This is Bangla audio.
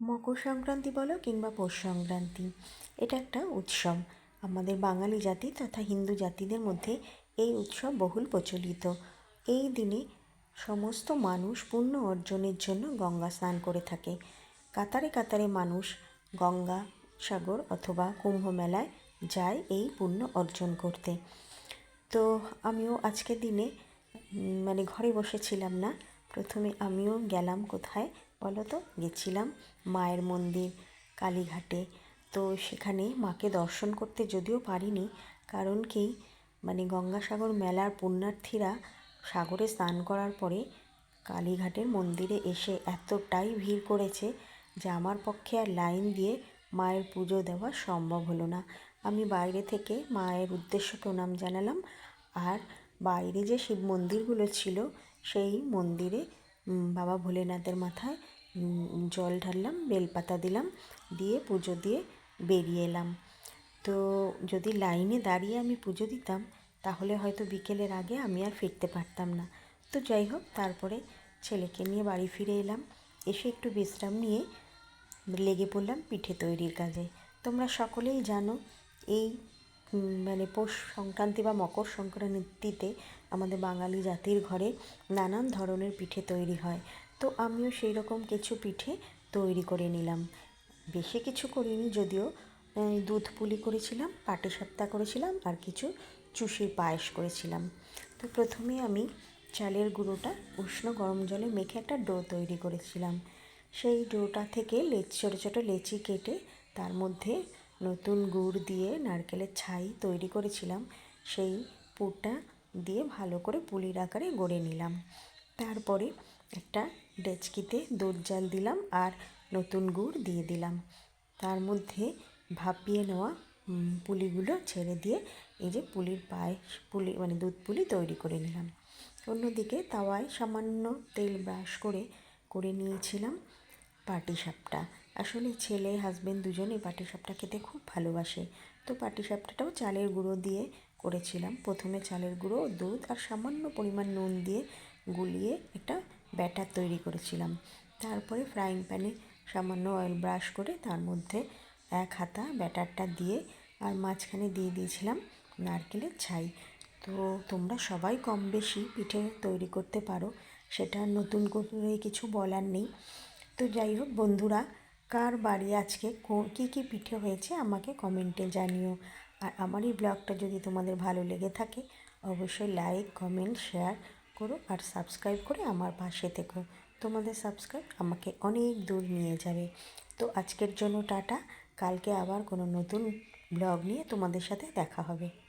মকর সংক্রান্তি বলো কিংবা পৌষ সংক্রান্তি, এটা একটা উৎসব। আমাদের বাঙালি জাতি তথা হিন্দু জাতিদের মধ্যে এই উৎসব বহুল প্রচলিত। এই দিনে সমস্ত মানুষ পুণ্য অর্জনের জন্য গঙ্গা স্নান করে থাকে। কাতারে কাতারে মানুষ গঙ্গা সাগর অথবা কুম্ভ মেলায় যায় এই পুণ্য অর্জন করতে। তো আমিও আজকের দিনে মানে ঘরে বসেছিলাম না। প্রথমে আমিও গেলাম কোথায়? বলো তো গেছিলাম মায়ের মন্দির, কালীঘাটে। তো সেখানে মাকে দর্শন করতে যদিও পারিনি, কারণ কি মানে গঙ্গাসাগর মেলার পুণ্যার্থীরা সাগরে স্নান করার পরে কালীঘাটের মন্দিরে এসে এতটাই ভিড় করেছে যে আমার পক্ষে আর লাইন দিয়ে মায়ের পুজো দেওয়া সম্ভব হলো না। আমি বাইরে থেকে মায়ের উদ্দেশ্য প্রণাম জানালাম আর বাইরে যে শিব মন্দিরগুলো ছিল, সেই মন্দিরে বাবা ভোলেনাথের মাথায় জল ঢাললাম, বেলপাতা দিলাম, দিয়ে পুজো দিয়ে বেরিয়ে এলাম। তো যদি লাইনে দাঁড়িয়ে আমি পুজো দিতাম, তাহলে হয়তো বিকেলের আগে আমি আর ফিরতে পারতাম না। তো যাই হোক, তারপরে ছেলেকে নিয়ে বাড়ি ফিরে এলাম। এসে একটু বিশ্রাম নিয়ে লেগে পড়লাম পিঠে তৈরির কাজে। তোমরা সকলেই জানো, এই মানে পৌষ সংক্রান্তি বা মকর সংক্রান্তিতে আমাদের বাঙালি জাতির ঘরে নানান ধরনের পিঠে তৈরি হয়। তো আমিও সেই রকম কিছু পিঠে তৈরি করে নিলাম। বেশি কিছু করিনি যদিও দুধ পুলি করেছিলাম পাটি পাটিসাপটা করেছিলাম আর কিছু চুষির পায়েস করেছিলাম। তো প্রথমে আমি চালের গুঁড়োটা উষ্ণ গরম জলে মেখে একটা ডো তৈরি করেছিলাম। সেই ডোটা থেকে লেচ ছোটো ছোটো লেচি কেটে তার মধ্যে নতুন গুড় দিয়ে নারকেলের ছাই তৈরি করেছিলাম। সেই পুরটা দিয়ে ভালো করে পুলির আকারে গড়ে নিলাম। তারপরে একটা ডেচকিতে দুধ জাল দিলাম আর নতুন গুড় দিয়ে দিলাম। তার মধ্যে ভাপিয়ে নেওয়া পুলিগুলো ছেড়ে দিয়ে এই যে পুলির পায়েস পুলি মানে দুধ পুলি তৈরি করে নিলাম। অন্যদিকে তাওয়ায় সামান্য তেল ব্রাশ করে করে নিয়েছিলাম পাটিসাপটা। আসলে ছেলে হাজবেন্ড দুজনেই পাটিসাপটা খেতে খুব ভালোবাসে। তো পাটিসাপটাটাও চালের গুঁড়ো দিয়ে করেছিলাম। প্রথমে চালের গুঁড়ো, দুধ আর সামান্য পরিমাণ নুন দিয়ে গুলিয়ে একটা ব্যাটার তৈরি করেছিলাম। তারপরে ফ্রাইং প্যানে সামান্য অয়েল ব্রাশ করে তার মধ্যে এক হাতা ব্যাটারটা দিয়ে আর মাঝখানে দিয়ে দিয়েছিলাম নারকেলের ছাই। তো তোমরা সবাই কম বেশি পিঠে তৈরি করতে পারো, সেটা নতুন করে কিছু বলার নেই। তো যাই হোক বন্ধুরা কার বাড়ি আজকে? কো- কী পিঠে হয়েছে? আমাকে কমেন্টে জানিও। আর আমার এই ব্লগটা যদি তোমাদের ভালো লেগে থাকে, অবশ্যই লাইক কমেন্ট শেয়ার করো আর সাবস্ক্রাইব করে আমার পাশে থেকো। তোমাদের সাবস্ক্রাইব আমাকে অনেক দূর নিয়ে যাবে। তো আজকের জন্য টাটা। কালকে আবার কোনো নতুন ব্লগ নিয়ে তোমাদের সাথে দেখা হবে।